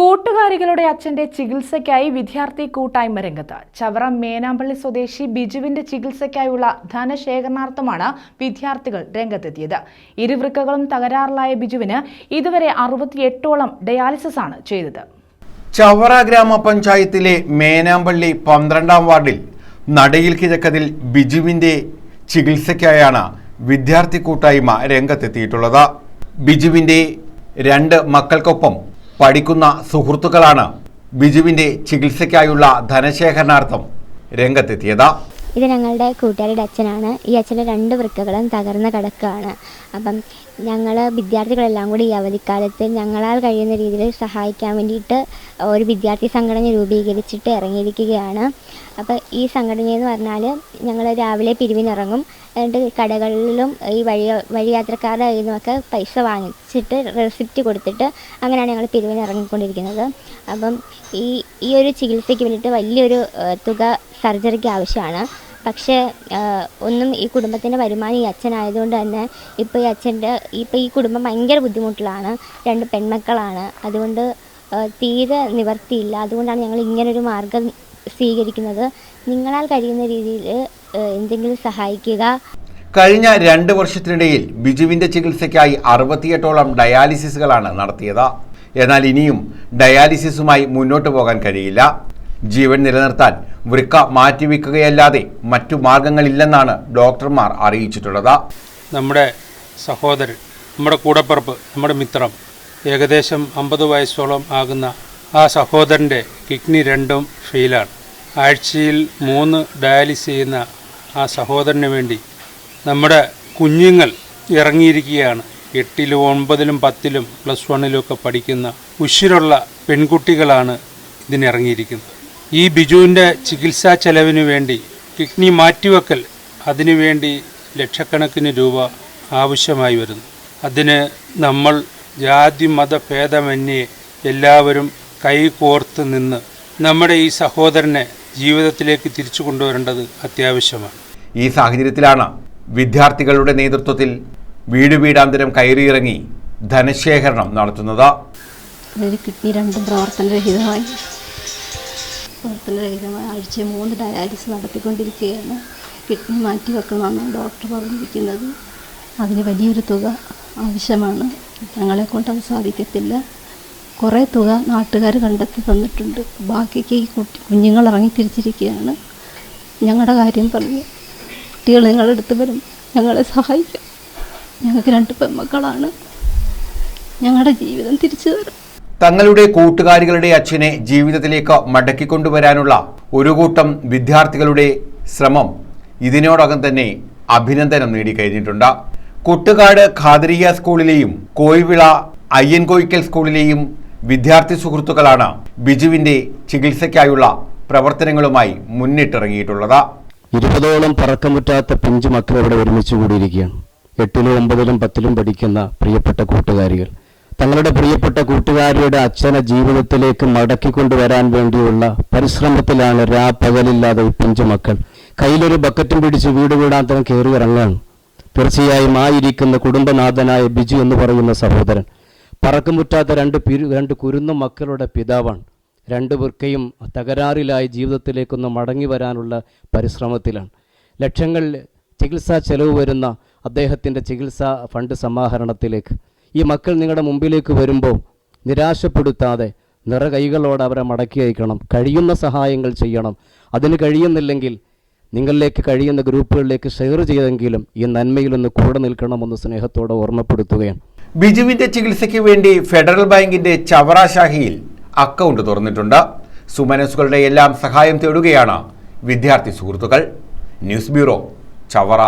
കൂട്ടുകാരികളുടെ അച്ഛന്റെ ചികിത്സയ്ക്കായി വിദ്യാർത്ഥി കൂട്ടായ്മ രംഗത്ത്. ചവറ മേനാമ്പള്ളി സ്വദേശി ബിജുവിന്റെ ചികിത്സയ്ക്കായുള്ള ധനശേഖരണാർത്ഥമാണ് വിദ്യാർത്ഥികൾ രംഗത്തെത്തിയത്. ഇരുവൃക്കകളും തകരാറിലായ ബിജുവിന് ഇതുവരെ അറുപത്തിയെട്ടോളം ഡയാലിസിസ് ആണ് ചെയ്തത്. ചവറ ഗ്രാമപഞ്ചായത്തിലെ മേനാമ്പള്ളി പന്ത്രണ്ടാം വാർഡിൽ നടയിൽ കിഴക്കതിൽ ബിജുവിന്റെ ചികിത്സയ്ക്കായാണ് വിദ്യാർത്ഥി കൂട്ടായ്മ രംഗത്തെത്തിയിട്ടുള്ളത്. ബിജുവിന്റെ രണ്ട് മക്കൾക്കൊപ്പം പഠിക്കുന്ന സുഹൃത്തുക്കളാണ് ബിജുവിന്റെ ചികിത്സയ്ക്കായുള്ള ധനശേഖരണാർത്ഥം രംഗത്തെത്തിയത്. ഇത് ഞങ്ങളുടെ കൂട്ടുകാരുടെ അച്ഛനാണ്. ഈ അച്ഛന്റെ രണ്ട് വൃക്കകളും തകർന്ന് കിടക്കുകയാണ്. അപ്പം ഞങ്ങൾ വിദ്യാർത്ഥികളെല്ലാം കൂടി ഈ അവധിക്കാലത്ത് ഞങ്ങളാൽ കഴിയുന്ന രീതിയിൽ സഹായിക്കാൻ വേണ്ടിയിട്ട് ഒരു വിദ്യാർത്ഥി സംഘടന രൂപീകരിച്ചിട്ട് ഇറങ്ങിയിരിക്കുകയാണ്. അപ്പോൾ ഈ സംഘടന എന്ന് പറഞ്ഞാൽ ഞങ്ങൾ രാവിലെ പിരിവിനിറങ്ങും. എന്നിട്ട് കടകളിലും ഈ വഴി വഴിയാത്രക്കാരുടെ കയ്യിൽ നിന്നൊക്കെ പൈസ വാങ്ങിച്ചിട്ട് റെസിപ്റ്റ് കൊടുത്തിട്ട് അങ്ങനെയാണ് ഞങ്ങൾ പിരിവിനിറങ്ങിക്കൊണ്ടിരിക്കുന്നത്. അപ്പം ഈ ഈ ഒരു ചികിത്സയ്ക്ക് വേണ്ടിയിട്ട് വലിയൊരു തുക സർജറിക്ക് ആവശ്യമാണ്. പക്ഷേ ഒന്നും ഈ കുടുംബത്തിന്റെ വരുമാനം ഈ അച്ഛനായതുകൊണ്ട് തന്നെ ഇപ്പോൾ ഈ അച്ഛന്റെ ഇപ്പോൾ ഈ കുടുംബം ഭയങ്കര ബുദ്ധിമുട്ടിലാണ്. രണ്ട് പെൺമക്കളാണ്. അതുകൊണ്ട് തീരെ നിവർത്തിയില്ല. അതുകൊണ്ടാണ് ഞങ്ങൾ ഇങ്ങനൊരു മാർഗം സ്വീകരിക്കുന്നത്. നിങ്ങളാൽ കഴിയുന്ന രീതിയിൽ എന്തെങ്കിലും സഹായിക്കുക. കഴിഞ്ഞ രണ്ട് വർഷത്തിനിടയിൽ ബിജുവിന്റെ ചികിത്സയ്ക്കായി അറുപത്തിയെട്ടോളം ഡയാലിസിസുകളാണ് നടത്തിയത്. എന്നാൽ ഇനിയും ഡയാലിസിസുമായി മുന്നോട്ട് പോകാൻ കഴിയില്ല. ജീവൻ നിലനിർത്താൻ വൃക്ക മാറ്റിവെക്കുകയല്ലാതെ മറ്റു മാർഗങ്ങളില്ലെന്നാണ് ഡോക്ടർമാർ അറിയിച്ചിട്ടുള്ളത്. നമ്മുടെ സഹോദരൻ നമ്മുടെ കൂടപ്പിറപ്പ് നമ്മുടെ മിത്രം ഏകദേശം അമ്പത് വയസ്സോളം ആകുന്ന ആ സഹോദരന്റെ കിഡ്നി രണ്ടും ഫെയിലാണ്. ആഴ്ചയിൽ മൂന്ന് ഡയാലിസ് ചെയ്യുന്ന ആ സഹോദരന് വേണ്ടി നമ്മുടെ കുഞ്ഞുങ്ങൾ ഇറങ്ങിയിരിക്കുകയാണ്. എട്ടിലും ഒൻപതിലും പത്തിലും പ്ലസ് വണ്ണിലും ഒക്കെ പഠിക്കുന്ന ഉശിരുള്ള പെൺകുട്ടികളാണ് ഇതിനിറങ്ങിയിരിക്കുന്നത്. ഈ ബിജുവിന്റെ ചികിത്സാ ചെലവിന് വേണ്ടി കിഡ്നി മാറ്റിവെക്കൽ അതിനുവേണ്ടി ലക്ഷക്കണക്കിന് രൂപ ആവശ്യമായി വരുന്നു. അതിന് നമ്മൾ ജാതി മത ഭേദമന്യേ എല്ലാവരും കൈകോർത്ത് നിന്ന് നമ്മുടെ ഈ സഹോദരനെ ജീവിതത്തിലേക്ക് തിരിച്ചു കൊണ്ടുവരേണ്ടത് അത്യാവശ്യമാണ്. ഈ സാഹചര്യത്തിലാണ് വിദ്യാർത്ഥികളുടെ നേതൃത്വത്തിൽ വീട് വീടാന്തരം കയറിയിറങ്ങി ധനശേഖരണം നടത്തുന്നത്. കിഡ്നി രണ്ടും പ്രവർത്തനരഹിതമായി. പ്രവർത്തനരഹിതമായി ആഴ്ച മൂന്ന് ഡയാലിസിസ് നടത്തിക്കൊണ്ടിരിക്കുകയാണ്. കിഡ്നി മാറ്റി വെക്കണമെന്നാണ് ഡോക്ടർ പറഞ്ഞിരിക്കുന്നത്. അതിന് വലിയൊരു തുക ആവശ്യമാണ്. ഞങ്ങളെ കൊണ്ട് അത് സാധിക്കത്തില്ല. കുറേ തുക നാട്ടുകാർ കണ്ടെത്തി തന്നിട്ടുണ്ട്. ബാക്കിക്ക് ഈ കുട്ടി കുഞ്ഞുങ്ങൾ ഇറങ്ങി തിരിച്ചിരിക്കുകയാണ് ഞങ്ങളുടെ കാര്യം പറഞ്ഞു. കുട്ടികൾ നിങ്ങളുടെ അടുത്ത് വരും. ഞങ്ങളെ സഹായിക്കും. ഞങ്ങൾക്ക് രണ്ട് പെൺമക്കളാണ്. ഞങ്ങളുടെ ജീവിതം തിരിച്ചു തരും. തങ്ങളുടെ കൂട്ടുകാരികളുടെ അച്ഛനെ ജീവിതത്തിലേക്ക് മടക്കിക്കൊണ്ടുവരാനുള്ള ഒരു കൂട്ടം വിദ്യാർത്ഥികളുടെ ശ്രമം ഇതിനോടകം തന്നെ അഭിനന്ദനം നേടിക്കഴിഞ്ഞിട്ടുണ്ട്. കുട്ടുകാട് ഖാദരിയ സ്കൂളിലെയും കോയിവിള അയ്യൻകോയിക്കൽ സ്കൂളിലെയും വിദ്യാർത്ഥി സുഹൃത്തുക്കളാണ് ബിജുവിന്റെ ചികിത്സയ്ക്കായുള്ള പ്രവർത്തനങ്ങളുമായി മുന്നിട്ടിറങ്ങിയിട്ടുള്ളത്. ഇരുപതോളം പറക്കമുറ്റാത്ത പിഞ്ചു മക്കൾ ഇവിടെ ഒരുമിച്ച് കൂടിയിരിക്കുകയാണ്. എട്ടിലും ഒമ്പതിലും പത്തിലും പഠിക്കുന്ന പ്രിയപ്പെട്ട കൂട്ടുകാരികൾ. തങ്ങളുടെ പ്രിയപ്പെട്ട കൂട്ടുകാരിയുടെ അച്ഛനെ ജീവിതത്തിലേക്ക് മടക്കിക്കൊണ്ടുവരാൻ വേണ്ടിയുള്ള പരിശ്രമത്തിലാണ് രാ പകലില്ലാതെ ഈ പിഞ്ചു മക്കൾ. കയ്യിലൊരു ബക്കറ്റും പിടിച്ച് വീട് വീടാന്തരം കയറി ഇറങ്ങാണ് തീർച്ചയായും ആ ഇരിക്കുന്ന കുടുംബനാഥനായ ബിജു എന്ന് പറയുന്ന സഹോദരൻ. പറക്കുമുറ്റാത്ത രണ്ട് പിരു രണ്ട് കുരുന്ന മക്കളുടെ പിതാവാണ്. രണ്ട് വൃക്കയും തകരാറിലായി ജീവിതത്തിലേക്കൊന്ന് മടങ്ങി വരാനുള്ള പരിശ്രമത്തിലാണ്. ലക്ഷങ്ങൾ ചികിത്സാ ചെലവ് വരുന്ന അദ്ദേഹത്തിന്റെ ചികിത്സാ ഫണ്ട് സമാഹരണത്തിലേക്ക്. ഈ മക്കൾ നിങ്ങളുടെ മുമ്പിലേക്ക് വരുമ്പോൾ നിരാശപ്പെടുത്താതെ നിറകൈകളോടെ അവരെ മടക്കി അയക്കണം. കഴിയുന്ന സഹായങ്ങൾ ചെയ്യണം. അതിന് കഴിയുന്നില്ലെങ്കിൽ നിങ്ങളിലേക്ക് കഴിയുന്ന ഗ്രൂപ്പുകളിലേക്ക് ഷെയർ ചെയ്തെങ്കിലും ഈ നന്മയിലൊന്ന് കൂടെ നിൽക്കണമെന്ന് സ്നേഹത്തോടെ ഓർമ്മപ്പെടുത്തുകയാണ്. ബിജുവിന്റെ ചികിത്സയ്ക്ക് വേണ്ടി ഫെഡറൽ ബാങ്കിന്റെ ചവറ അക്കൗണ്ട് തുറന്നിട്ടുണ്ട്. സുമനസുകളുടെ എല്ലാം സഹായം തേടുകയാണ് വിദ്യാർത്ഥി സുഹൃത്തുക്കൾ. News bureau Chavara.